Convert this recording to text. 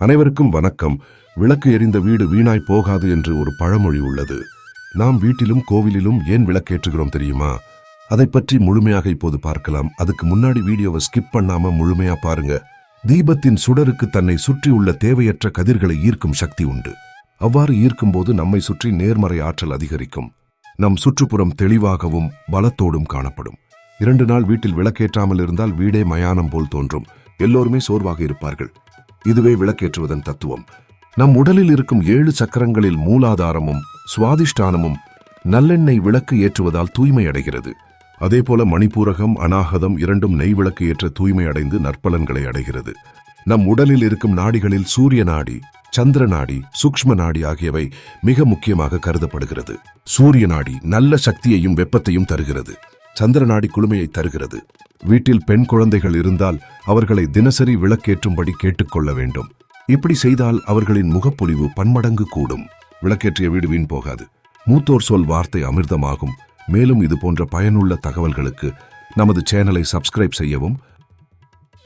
அனைவருக்கும் வணக்கம். விளக்கு எரிந்த வீடு வீணாய் போகாது என்று ஒரு பழமொழி உள்ளது. நாம் வீட்டிலும் கோவிலிலும் ஏன் விளக்கேற்றுகிறோம் தெரியுமா? அதை பற்றி முழுமையாக இப்போது பார்க்கலாம். அதுக்கு முன்னாடி வீடியோவை ஸ்கிப் பண்ணாம முழுமையா பாருங்க. தீபத்தின் சுடருக்கு தன்னை சுற்றியுள்ள தேவையற்ற கதிர்களை ஈர்க்கும் சக்தி உண்டு. அவ்வாறு ஈர்க்கும் போது நம்மை சுற்றி நேர்மறை ஆற்றல் அதிகரிக்கும். நம் சுற்றுப்புறம் தெளிவாகவும் பலத்தோடும் காணப்படும். இரண்டு நாள் வீட்டில் விளக்கேற்றாமல் இருந்தால் வீடே மயானம் போல் தோன்றும். எல்லோருமே சோர்வாக இருப்பார்கள். இதுவே விளக்கேற்றுவதன் தத்துவம். நம் உடலில் இருக்கும் ஏழு சக்கரங்களில் மூலாதாரமும் சுவாதிஷ்டானமும் நல்லெண்ணெய் விளக்கு ஏற்றுவதால் தூய்மை அடைகிறது அதேபோல மணிப்பூரகம் அனாகதம் இரண்டும் நெய் விளக்கு ஏற்ற தூய்மை அடைந்து நற்பலன்களை அடைகிறது. நம் உடலில் இருக்கும் நாடிகளில் சூரிய நாடி சந்திர நாடி சூக்ஷ்ம நாடி ஆகியவை மிக முக்கியமாக கருதப்படுகிறது. சூரிய நாடி நல்ல சக்தியையும் வெப்பத்தையும் தருகிறது. சந்திர நாடி தருகிறது. வீட்டில் பெண் குழந்தைகள் இருந்தால் அவர்களை தினசரி விளக்கேற்றும்படி கேட்டுக்கொள்ள வேண்டும். இப்படி செய்தால் அவர்களின் முகப்பொலிவு பன்மடங்கு கூடும். விளக்கேற்றிய வீடு வீண் போகாது. மூத்தோர் சொல் வார்த்தை அமிர்தமாகும். மேலும் இது போன்ற பயனுள்ள தகவல்களுக்கு நமது சேனலை சப்ஸ்கிரைப் செய்யவும்